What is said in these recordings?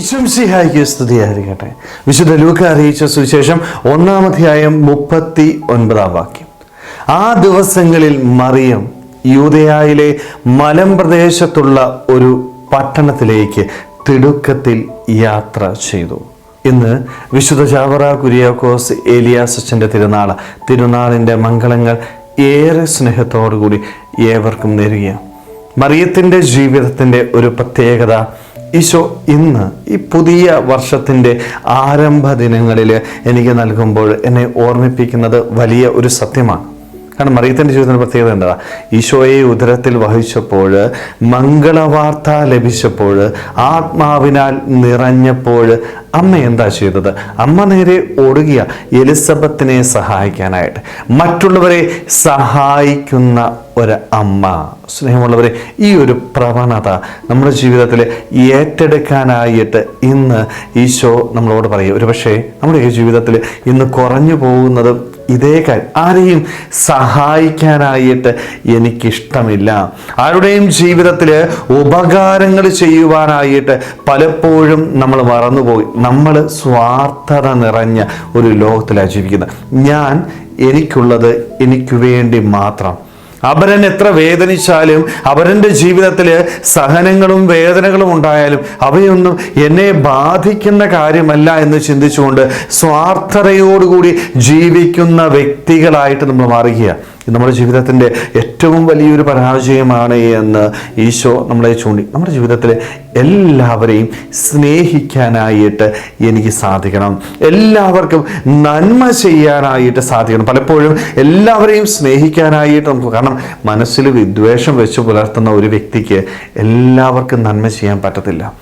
വിശംസിഹായിക്ക് സ്തുതിയായിരിക്കട്ടെ വിശുദ്ധ ലൂക്ക അറിയിച്ച സുവിശേഷം ഒന്നാമധ്യായം മുപ്പത്തി ഒൻപതാം വാക്യം. ആ ദിവസങ്ങളിൽ മറിയം യൂതയായിലെ മലമ്പ്രദേശത്തുള്ള ഒരു പട്ടണത്തിലേക്ക് തിടുക്കത്തിൽ യാത്ര ചെയ്തു. ഇന്ന് വിശുദ്ധ ചാവറ കുര്യാക്കോസ് ഏലിയാസ് അച്ഛന്റെ തിരുനാൾ തിരുനാളിന്റെ മംഗളങ്ങൾ ഏറെ സ്നേഹത്തോടുകൂടി ഏവർക്കും നേരുകയാണ്. മറിയത്തിന്റെ ജീവിതത്തിന്റെ ഒരു പ്രത്യേകത ഈശോ ഇന്ന് ഈ പുതിയ വർഷത്തിന്റെ ആരംഭ ദിനങ്ങളിൽ എനിക്ക് നൽകുമ്പോൾ എന്നെ ഓർമ്മിപ്പിക്കുന്നത് വലിയ ഒരു സത്യമാണ്. കാരണം മറിയത്തിന്റെ ജീവിതത്തിന് പ്രത്യേകത എന്താ? ഈശോയെ ഉദരത്തിൽ വഹിച്ചപ്പോൾ മംഗളവാർത്ത ലഭിച്ചപ്പോൾ ആത്മാവിനാൽ നിറഞ്ഞപ്പോൾ അമ്മ എന്താ ചെയ്തത്? അമ്മ നേരെ ഓടുകയ എലിസബത്തിനെ സഹായിക്കാനായിട്ട്. മറ്റുള്ളവരെ സഹായിക്കുന്ന ഒരു അമ്മ. സ്നേഹമുള്ളവരെ ഈ ഒരു പ്രവണത നമ്മുടെ ജീവിതത്തിൽ ഏറ്റെടുക്കാനായിട്ട് ഇന്ന് ഈശോ നമ്മളോട് പറയും. ഒരു പക്ഷേ നമ്മുടെ ജീവിതത്തിൽ ഇന്ന് കുറഞ്ഞു പോകുന്നതും ഇതേ കാര്യം ആരെയും സഹായിക്കാനായിട്ട് എനിക്കിഷ്ടമില്ല. ആരുടെയും ജീവിതത്തിൽ ഉപകാരങ്ങൾ ചെയ്യുവാനായിട്ട് പലപ്പോഴും നമ്മൾ മറന്നുപോയി. നമ്മൾ സ്വാർത്ഥത നിറഞ്ഞ ഒരു ലോകത്തിലാണ് ജീവിക്കുന്നത്. ഞാൻ എനിക്കുള്ളത് എനിക്ക് വേണ്ടി മാത്രം. അപരൻ എത്ര വേദനിച്ചാലും അപരന്റെ ജീവിതത്തിൽ സഹനങ്ങളും വേദനകളും ഉണ്ടായാലും അവയൊന്നും എന്നെ ബാധിക്കുന്ന കാര്യമല്ല എന്ന് ചിന്തിച്ചുകൊണ്ട് സ്വാർത്ഥതയോടുകൂടി ജീവിക്കുന്ന വ്യക്തികളായിട്ട് നമ്മൾ മാറുകയാണ്. നമ്മുടെ ജീവിതത്തിന്റെ ഏറ്റവും വലിയൊരു പരാജയമാണ് എന്ന് ഈശോ നമ്മളെ ചൂണ്ടി നമ്മുടെ ജീവിതത്തിലെ എല്ലാവരെയും സ്നേഹിക്കാനായിട്ട് എനിക്ക് സാധിക്കണം. എല്ലാവർക്കും നന്മ ചെയ്യാനായിട്ട് സാധിക്കണം. പലപ്പോഴും എല്ലാവരെയും സ്നേഹിക്കാനായിട്ട് നമുക്ക് കാരണം മനസ്സിൽ വിദ്വേഷം വെച്ച് പുലർത്തുന്ന ഒരു വ്യക്തിക്ക് എല്ലാവർക്കും നന്മ ചെയ്യാൻ പറ്റത്തില്ല.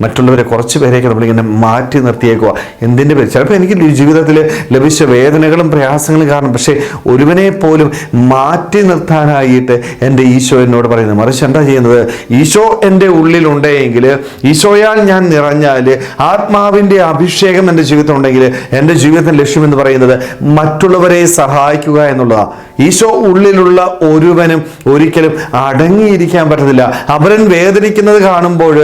മറ്റുള്ളവരെ കുറച്ച് പേരെയൊക്കെ നമ്മളിങ്ങനെ മാറ്റി നിർത്തിയേക്കുക എന്തിന്റെ പേര്? ചിലപ്പോൾ എനിക്ക് ജീവിതത്തിൽ ലഭിച്ച വേദനകളും പ്രയാസങ്ങളും കാരണം പക്ഷേ ഒരുവനെ പോലും മാറ്റി നിർത്താനായിട്ട് എന്റെ ഈശോ എന്നോട് പറയുന്നത് മറിച്ച് എന്താ ചെയ്യുന്നത്? ഈശോ എന്റെ ഉള്ളിലുണ്ടെങ്കിൽ ഈശോയാൽ ഞാൻ നിറഞ്ഞാൽ ആത്മാവിന്റെ അഭിഷേകം എന്റെ ജീവിതം ഉണ്ടെങ്കിൽ എന്റെ ജീവിതത്തിന്റെ ലക്ഷ്യമെന്ന് പറയുന്നത് മറ്റുള്ളവരെ സഹായിക്കുക എന്നുള്ളതാണ് ഈശോ ഉള്ളിലുള്ള ഒരുവനും ഒരിക്കലും അടങ്ങിയിരിക്കാൻ പറ്റത്തില്ല. അവരൻ വേദനിക്കുന്നത് കാണുമ്പോൾ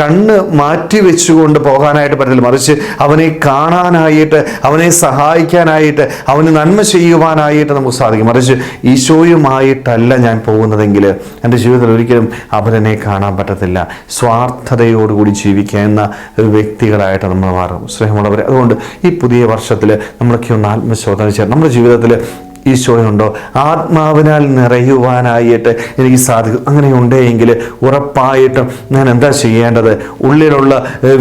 കണ്ണ് മാറ്റി വെച്ചുകൊണ്ട് പോകാനായിട്ട് പറ്റില്ല മറിച്ച് അവനെ കാണാനായിട്ട് അവനെ സഹായിക്കാനായിട്ട് അവന് നന്മ ചെയ്യുവാനായിട്ട് നമുക്ക് സാധിക്കും. മറിച്ച് ഈശോയുമായിട്ടല്ല ഞാൻ പോകുന്നതെങ്കിൽ എന്റെ ജീവിതത്തിൽ ഒരിക്കലും അവരനെ കാണാൻ പറ്റത്തില്ല. സ്വാർത്ഥതയോടുകൂടി ജീവിക്കുന്ന വ്യക്തികളായിട്ട് നമ്മൾ മാറും. സ്നേഹമുള്ളവരെ അതുകൊണ്ട് ഈ പുതിയ വർഷത്തിൽ നമ്മളൊക്കെ ഒന്ന് ആത്മശോധന ചെയ്യാം നമ്മുടെ ജീവിതത്തിൽ ഈശോയുണ്ടോ? ആത്മാവിനാൽ നിറയുവാനായിട്ട് എനിക്ക് സാധിക്കും. അങ്ങനെ ഉണ്ടെങ്കിൽ ഉറപ്പായിട്ടും ഞാൻ എന്താ ചെയ്യേണ്ടത്? ഉള്ളിലുള്ള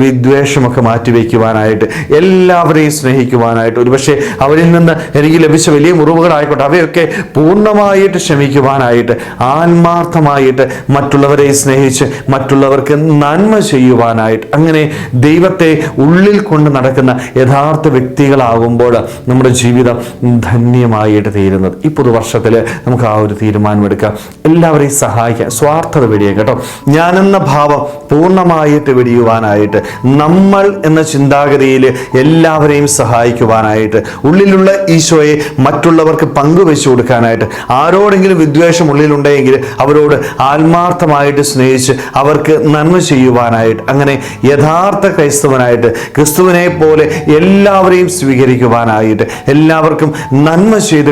വിദ്വേഷമൊക്കെ മാറ്റിവെക്കുവാനായിട്ട് എല്ലാവരെയും സ്നേഹിക്കുവാനായിട്ട് ഒരുപക്ഷെ അവരിൽ നിന്ന് എനിക്ക് ലഭിച്ച വലിയ മുറിവുകളായിക്കോട്ടെ അവയൊക്കെ പൂർണമായിട്ട് ക്ഷമിക്കുവാനായിട്ട് ആത്മാർത്ഥമായിട്ട് മറ്റുള്ളവരെ സ്നേഹിച്ച് മറ്റുള്ളവർക്ക് നന്മ ചെയ്യുവാനായിട്ട് അങ്ങനെ ദൈവത്തെ ഉള്ളിൽ കൊണ്ട് നടക്കുന്ന യഥാർത്ഥ വ്യക്തികളാകുമ്പോൾ നമ്മുടെ ജീവിതം ധന്യമായിട്ട് തീരുന്നത്. ഈ പുതുവർഷത്തിൽ നമുക്ക് ആ ഒരു തീരുമാനമെടുക്കാം. എല്ലാവരെയും സഹായിക്കാം സ്വാർത്ഥത വെടിയാം കേട്ടോ. ഞാനെന്ന ഭാവം പൂർണമായിട്ട് വെടിയുവാനായിട്ട് നമ്മൾ എന്ന ചിന്താഗതിയിൽ എല്ലാവരെയും സഹായിക്കുവാനായിട്ട് ഉള്ളിലുള്ള ഈശോയെ മറ്റുള്ളവർക്ക് പങ്കുവെച്ചു കൊടുക്കാനായിട്ട് ആരോടെങ്കിലും വിദ്വേഷം ഉള്ളിലുണ്ടെങ്കിൽ അവരോട് ആത്മാർത്ഥമായിട്ട് സ്നേഹിച്ച് അവർക്ക് നന്മ ചെയ്യുവാനായിട്ട് അങ്ങനെ യഥാർത്ഥ ക്രൈസ്തവനായിട്ട് ക്രിസ്തുവിനെ പോലെ എല്ലാവരെയും സ്വീകരിക്കുവാനായിട്ട് എല്ലാവർക്കും നന്മ ചെയ്ത്